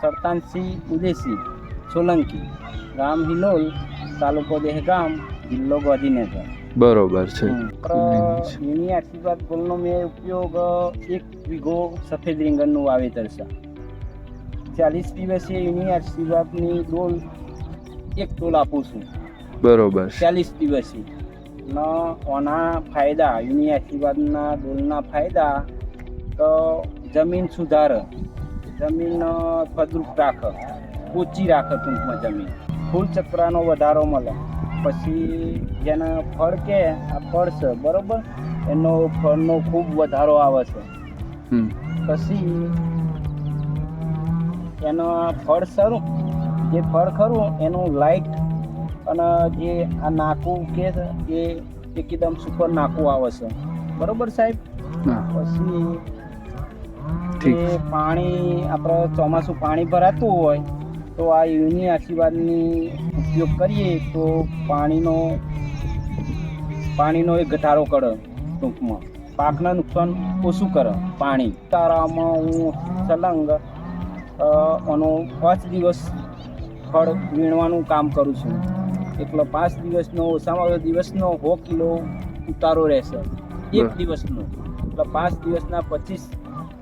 સરતાનસિંહ ઉદયસિંહ સોલંકી ગામ હિલોલ તાલુકો દહેગામ જિલ્લો ગાંધીનગર. બરોબર છે. એની આશીર્વાદ ગોળનો મેં ઉપયોગ એક વીઘો સફેદ રીંગણનું વાવેતર છે. ચાલીસ દિવસે એની આશીર્વાદની ડોલ એક ટોલ આપું છું. બરોબર ચાલીસ દિવસે. ન ઓના ફાયદા એની આશીર્વાદના ડોલના ફાયદા તો જમીન સુધારે. જમીન ફળદ્રુપ રાખે. ઊંચી રાખે ટૂંકમાં જમીન. ફૂલ ચક્રાનો વધારો મળે. પછી જેને ફળ કે આ ફળ છે બરોબર? એનો ફળનો ખૂબ વધારો આવે છે. પછી એનો ફળ સારું જે ફળ ખરું એનું લાઈટ અને જે આ નાકું કે એ એકદમ સુપર નાકું આવે છે. બરોબર સાહેબ? પછી એ પાણી આપણે ચોમાસું પાણી ભરાતું હોય તો આ યુની આશીર્વાદની ઉપયોગ કરીએ તો પાણીનો પાણીનો એ ઘટાડો કરે ટૂંકમાં. પાકના નુકસાન ઓછું કરે? પાણી. તારામાં હું સલંગ આનો પાંચ દિવસ ફળ વીણવાનું કામ કરું છું. એટલે પાંચ દિવસનો ઓછામાં ઓછો દિવસનો સો કિલો ઉતારો રહેશે. એક દિવસનો. એટલે પાંચ દિવસના પચીસ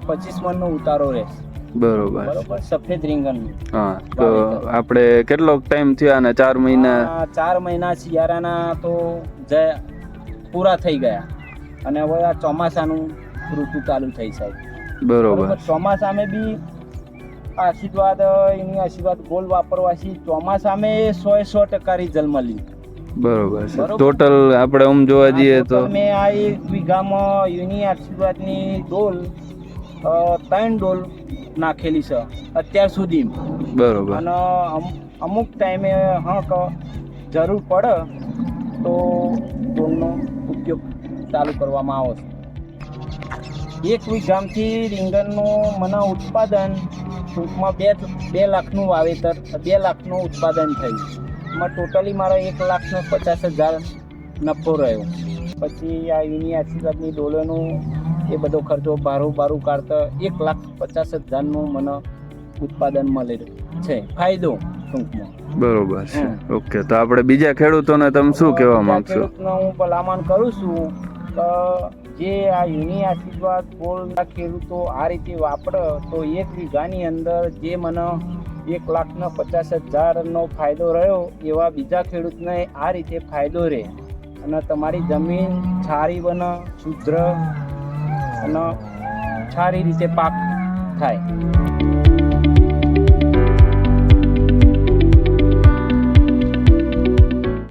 પચીસ મણનો ઉતારો રહેશે બરોબર. બરોબર? સફેદ રીંગણ હા તો આપણે કેટલો ટાઈમ થયો અને ચાર મહિના? ચાર મહિના શિયાળાના તો જયા પૂરા થઈ ગયા. અને હવે આ ચોમાસાનું ઋતુ ચાલુ થઈ સાહેબ. બરોબર. ચોમાસામે બી આશીર્વાદ એની આશીર્વાદ ગોલ વાપરવાથી ચોમાસામે સો એ સો ટકા રિઝલ્ટ મળ્યું બરોબર છે. ટોટલ આપણે આમ જોવા જઈએ તો? મેં આ એક વીઘામાં યુની આશીર્વાદની ડોલ અ, ત્રણ ડોલ નાખેલી છે અત્યાર સુધી બરોબર. અને અમુક ટાઈમે હક જરૂર પડે તો ડોલનો ઉપયોગ ચાલુ કરવામાં આવે છે. એક વીઘામથી રીંગણનું મને ઉત્પાદન ટૂંકમાં બે બે લાખનું વાવેતર બે લાખનું ઉત્પાદન થયું. એમાં ટોટલી મારો એક લાખનો પચાસ હજાર નફો રહ્યો. પછી આ યુની આશીર્વાદની ડોલોનું એ બધો ખર્ચો બારું બારું કાઢતા એક લાખ પચાસ હજારનું મને ઉત્પાદન મળે છે. ફાયદો ટૂંકમાં. બરોબર છે. ઓકે તો આપણે બીજા ખેડૂતોને તમે શું કહેવા માંગશો? હું ભલામણ કરું છું કે જે આ યુની આશીર્વાદ ગોળના ખેડૂતો આ રીતે વાપરે તો એક વીઘાની અંદર જે મને એક લાખનો પચાસ હજારનો ફાયદો રહ્યો એવા બીજા ખેડૂતને આ રીતે ફાયદો રહે. અને તમારી જમીન સારી બને શુદ્ર અને સારી રીતે પાક થાય.